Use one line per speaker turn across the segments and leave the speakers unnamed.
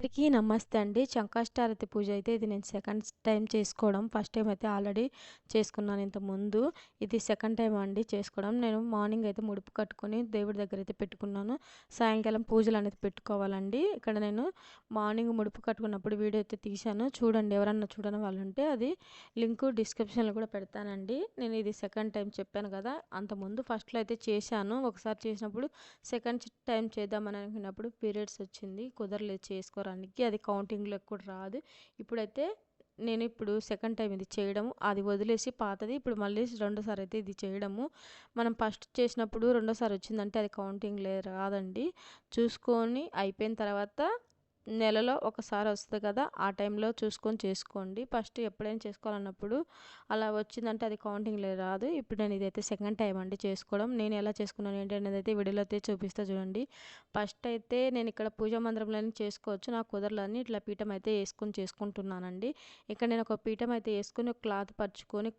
అందరికీ నమస్తే అండి. శంకాష్టారతి పూజ అయితే ఇది నేను సెకండ్ టైం చేసుకోవడం. ఫస్ట్ టైం అయితే ఆల్రెడీ చేసుకున్నాను ఇంత ముందు. ఇది సెకండ్ టైం అండి చేసుకోవడం. నేను మార్నింగ్ అయితే ముడుపు కట్టుకొని దేవుడి దగ్గర అయితే పెట్టుకున్నాను. సాయంకాలం పూజలు అనేది పెట్టుకోవాలండి. ఇక్కడ నేను మార్నింగ్ ముడుపు కట్టుకున్నప్పుడు వీడియో అయితే తీశాను. చూడండి ఎవరన్నా చూడని వాళ్ళు ఉంటే అది లింక్ డిస్క్రిప్షన్లో కూడా పెడతానండి. నేను ఇది సెకండ్ టైం చెప్పాను కదా అంతకుముందు ఫస్ట్లో అయితే చేశాను. ఒకసారి చేసినప్పుడు సెకండ్ టైం చేద్దామని అనుకున్నప్పుడు పీరియడ్స్ వచ్చింది. కుదరలేదు చేసుకోవడానికి అది కౌంటింగ్లో కూడా రాదు. ఇప్పుడైతే నేను ఇప్పుడు సెకండ్ టైం ఇది చేయడము అది వదిలేసి పాతది ఇప్పుడు మళ్ళీ రెండోసారి అయితే ఇది చేయడము. మనం ఫస్ట్ చేసినప్పుడు రెండోసారి వచ్చిందంటే అది కౌంటింగ్ లే రాదండి. చూసుకొని అయిపోయిన తర్వాత నెలలో ఒకసారి వస్తుంది కదా ఆ టైంలో చూసుకొని చేసుకోండి. ఫస్ట్ ఎప్పుడైనా చేసుకోవాలన్నప్పుడు అలా వచ్చిందంటే అది కౌంటింగ్ రాదు. ఇప్పుడు నేను ఇదైతే సెకండ్ టైం అండి చేసుకోవడం. నేను ఎలా చేసుకున్నాను ఏంటి అనేది అయితే వీడియోలో అయితే చూపిస్తా చూడండి. ఫస్ట్ అయితే నేను ఇక్కడ పూజా మందిరంలోనే చేసుకోవచ్చు. నా కుదరలని ఇట్లా పీఠం అయితే వేసుకొని చేసుకుంటున్నానండి. ఇక్కడ నేను ఒక పీఠం అయితే వేసుకొని ఒక క్లాత్ పరుచుకొని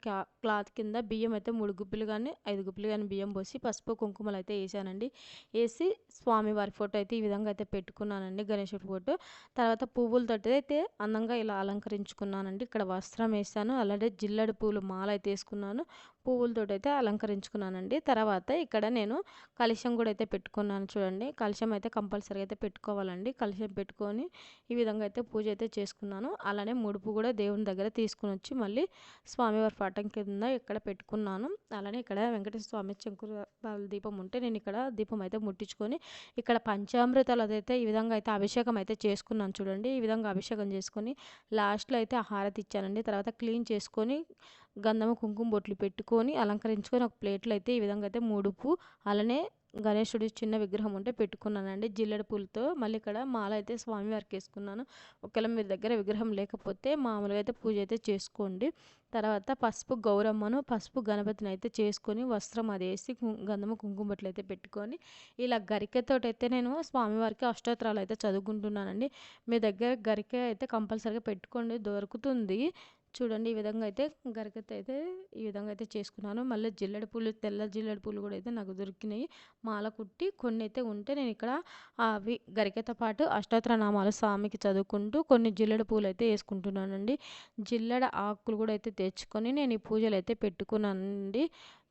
క్లాత్ కింద బియ్యం అయితే మూడు గుప్పిలు కానీ ఐదు గుప్పిలు కానీ బియ్యం పోసి పసుపు కుంకుమలు అయితే వేసానండి. వేసి స్వామివారి ఫోటో అయితే ఈ విధంగా అయితే పెట్టుకున్నానండి. గణేశుడి ఫోటో. తర్వాత పువ్వులతోటి అయితే అందంగా ఇలా అలంకరించుకున్నానండి. ఇక్కడ వస్త్రం వేసాను అలాగే జిల్లడి పూలు మాల అయితే వేసుకున్నాను. పువ్వులతో అయితే అలంకరించుకున్నానండి. తర్వాత ఇక్కడ నేను కలుషం కూడా అయితే పెట్టుకున్నాను చూడండి. కలుషం అయితే కంపల్సరీ అయితే పెట్టుకోవాలండి. కలుషం పెట్టుకొని ఈ విధంగా అయితే పూజ అయితే చేసుకున్నాను. అలానే ముడుపు కూడా దేవుని దగ్గర తీసుకుని వచ్చి మళ్ళీ స్వామివారి పటం కింద ఇక్కడ పెట్టుకున్నాను. అలానే ఇక్కడ వెంకటేశ్వర స్వామి శంకుర దీపం ఉంటే నేను ఇక్కడ దీపం అయితే ముట్టించుకొని ఇక్కడ పంచామృతాలు అదైతే ఈ విధంగా అయితే అభిషేకం అయితే చేసుకున్నాను చూడండి. ఈ విధంగా అభిషేకం చేసుకొని లాస్ట్లో అయితే హారతి ఇచ్చానండి. తర్వాత క్లీన్ చేసుకొని గంధము కుంకుమ బొట్లు పెట్టుకొని అలంకరించుకొని ఒక ప్లేట్లో అయితే ఈ విధంగా అయితే ముడుపు అలానే గణేశుడి చిన్న విగ్రహం ఉంటే పెట్టుకున్నానండి. జిల్లెడ పూలతో మళ్ళీ ఇక్కడ మాల అయితే స్వామివారికి వేసుకున్నాను. ఒకవేళ మీ దగ్గర విగ్రహం లేకపోతే మామూలుగా అయితే పూజ అయితే చేసుకోండి. తర్వాత పసుపు గౌరమ్మను పసుపు గణపతిని అయితే చేసుకొని వస్త్రం అది వేసి గంధము కుంకుమ బొట్లు అయితే పెట్టుకొని ఇలా గరికెతోటి అయితే నేను స్వామివారికి అష్టోత్తరాలు అయితే చదువుకుంటున్నానండి. మీ దగ్గర గరిక అయితే కంపల్సరీగా పెట్టుకోండి. దొరుకుతుంది. చూడండి ఈ విధంగా అయితే గరికత అయితే ఈ విధంగా అయితే చేసుకున్నాను. మళ్ళీ జిల్లెడ పూలు తెల్ల జిల్లెడ పూలు కూడా అయితే నాకు దొరికినాయి. మాల కుట్టి కొన్ని అయితే ఉంటే నేను ఇక్కడ అవి గరికతో పాటు అష్టోత్తర నామాలు స్వామికి చదువుకుంటూ కొన్ని జిల్లెడ పూలు అయితే వేసుకుంటున్నానండి. జిల్లెడ ఆకులు కూడా అయితే తెచ్చుకొని నేను ఈ పూజలు అయితే పెట్టుకున్నానండి.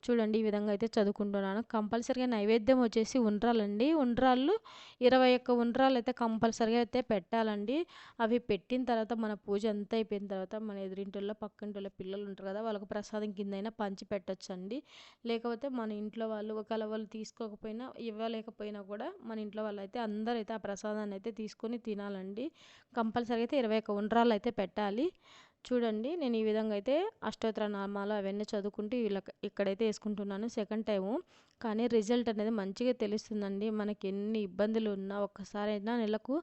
చూడండి ఈ విధంగా అయితే చదువుకుంటున్నాను. కంపల్సరీగా నైవేద్యం వచ్చేసి ఉండ్రాలండి. ఉండ్రాళ్ళు ఇరవై ఒక్క ఉండ్రాలు అయితే కంపల్సరీగా అయితే పెట్టాలండి. అవి పెట్టిన తర్వాత మన పూజ అంతా అయిపోయిన తర్వాత మన ఎదురింటిలో పక్కింటిలో పిల్లలు ఉంటారు కదా వాళ్ళకి ప్రసాదం కింద అయినా పంచి పెట్టచ్చండి. లేకపోతే మన ఇంట్లో వాళ్ళు ఒకవేళ వాళ్ళు తీసుకోకపోయినా ఇవ్వలేకపోయినా కూడా మన ఇంట్లో వాళ్ళు అయితే అందరూ అయితే ఆ ప్రసాదాన్ని అయితే తీసుకొని తినాలండి. కంపల్సరీగా అయితే ఇరవై ఒక్క ఉండ్రాలు అయితే పెట్టాలి. చూడండి నేను ఈ విధంగా అయితే అష్టోత్తర నామాలు అవన్నీ చదువుకుంటూ ఇలా ఇక్కడైతే వేసుకుంటున్నాను సెకండ్ టైము. కానీ రిజల్ట్ అనేది మంచిగా తెలుస్తుందండి. మనకి ఎన్ని ఇబ్బందులు ఉన్నా ఒక్కసారి అయినా నెలకు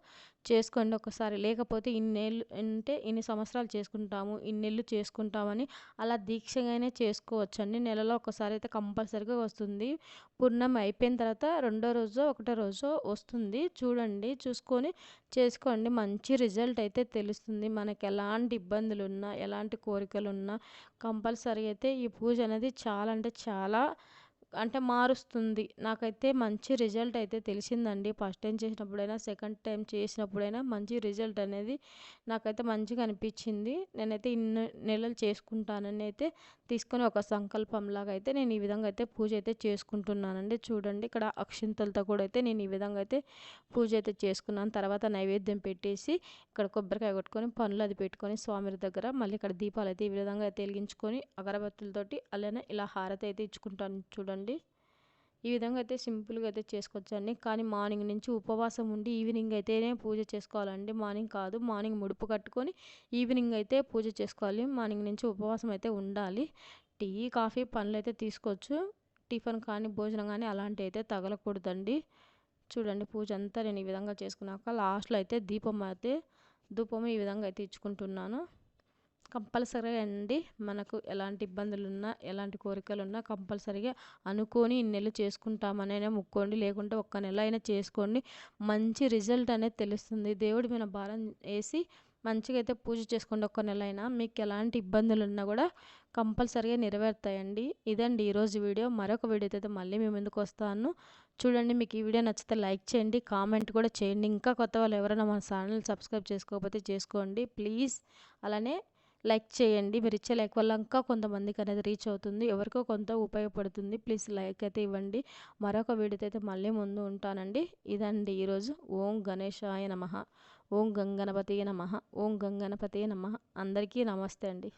చేసుకోండి ఒకసారి లేకపోతే ఇన్నేళ్ళు అంటే ఇన్ని సంవత్సరాలు చేసుకుంటాము ఇన్నేళ్ళు చేసుకుంటామని అలా దీక్షగానే చేసుకోవచ్చండి. నెలలో ఒకసారి అయితే కంపల్సరీగా వస్తుంది. పూర్ణం అయిపోయిన తర్వాత రెండో రోజు ఒకటో రోజు వస్తుంది. చూడండి చూసుకొని చేసుకోండి. మంచి రిజల్ట్ అయితే తెలుస్తుంది. మనకి ఎలాంటి ఇబ్బందులు ఉన్నా ఎలాంటి కోరికలు ఉన్నా కంపల్సరీ అయితే ఈ పూజ అనేది చాలా అంటే చాలా అంటే మారుస్తుంది. నాకైతే మంచి రిజల్ట్ అయితే తెలిసిందండి. ఫస్ట్ టైం చేసినప్పుడైనా సెకండ్ టైం చేసినప్పుడైనా మంచి రిజల్ట్ అనేది నాకైతే మంచిగా అనిపించింది. నేనైతే ఇన్ని నెలలు చేసుకుంటానని అయితే తీసుకొని ఒక సంకల్పంలాగా అయితే నేను ఈ విధంగా అయితే పూజ అయితే చేసుకుంటున్నానండి. చూడండి ఇక్కడ అక్షింతలతో కూడా అయితే నేను ఈ విధంగా అయితే పూజ అయితే చేసుకున్నాను. తర్వాత నైవేద్యం పెట్టేసి ఇక్కడ కొబ్బరికాయ కొట్టుకొని పనులు అది పెట్టుకొని స్వామి దగ్గర మళ్ళీ ఇక్కడ దీపాలు అయితే ఈ విధంగా అయితే వెలిగించుకొని అగరబత్తులతోటి అలానే ఇలా హారతి అయితే ఇచ్చుకుంటాను చూడండి. ఈ విధంగా అయితే సింపుల్గా అయితే చేసుకోవచ్చండి. కానీ మార్నింగ్ నుంచి ఉపవాసం ఉండి ఈవినింగ్ అయితేనే పూజ చేసుకోవాలండి. మార్నింగ్ కాదు మార్నింగ్ ముడుపు కట్టుకొని ఈవినింగ్ అయితే పూజ చేసుకోవాలి. మార్నింగ్ నుంచి ఉపవాసం అయితే ఉండాలి. టీ కాఫీ పనులు అయితే తీసుకోవచ్చు. టిఫిన్ కానీ భోజనం కానీ అలాంటివి అయితే తగలకూడదండి. చూడండి పూజ అంతా నేను ఈ విధంగా చేసుకున్నాక లాస్ట్లో అయితే దీపం అయితే ధూపం ఈ విధంగా అయితే ఇచ్చుకుంటున్నాను. కంపల్సరీగా అండి. మనకు ఎలాంటి ఇబ్బందులు ఉన్నా ఎలాంటి కోరికలు ఉన్నా కంపల్సరీగా అనుకొని ఇన్నెళ్ళు చేసుకుంటామనైనా ముక్కోండి. లేకుంటే ఒక్క నెల అయినా చేసుకోండి. మంచి రిజల్ట్ అనేది తెలుస్తుంది. దేవుడి మీద భారం వేసి మంచిగా అయితే పూజ చేసుకోండి ఒక్క నెల అయినా. మీకు ఎలాంటి ఇబ్బందులు ఉన్నా కూడా కంపల్సరీగా నెరవేరుతాయండి. ఇదండి ఈరోజు వీడియో. మరొక వీడియోతో అయితే మళ్ళీ మేము ముందుకు వస్తాను. చూడండి మీకు ఈ వీడియో నచ్చితే లైక్ చేయండి. కామెంట్ కూడా చేయండి. ఇంకా కొత్త వాళ్ళు ఎవరైనా మన ఛానల్ సబ్స్క్రైబ్ చేసుకోకపోతే చేసుకోండి. ప్లీజ్. అలానే లైక్ చేయండి. మీరు ఇచ్చే లైక్ వల్ల ఇంకా కొంతమందికి అనేది రీచ్ అవుతుంది. ఎవరికో కొంత ఉపయోగపడుతుంది. ప్లీజ్ లైక్ అయితే ఇవ్వండి. మరొక వీడియోతో అయితే మళ్ళీ ముందు ఉంటానండి. ఇదండి ఈరోజు ఓం గణేశాయ నమ. ఓం గంగణపతి నమ. ఓం గంగణపతి నమ. అందరికీ నమస్తే అండి.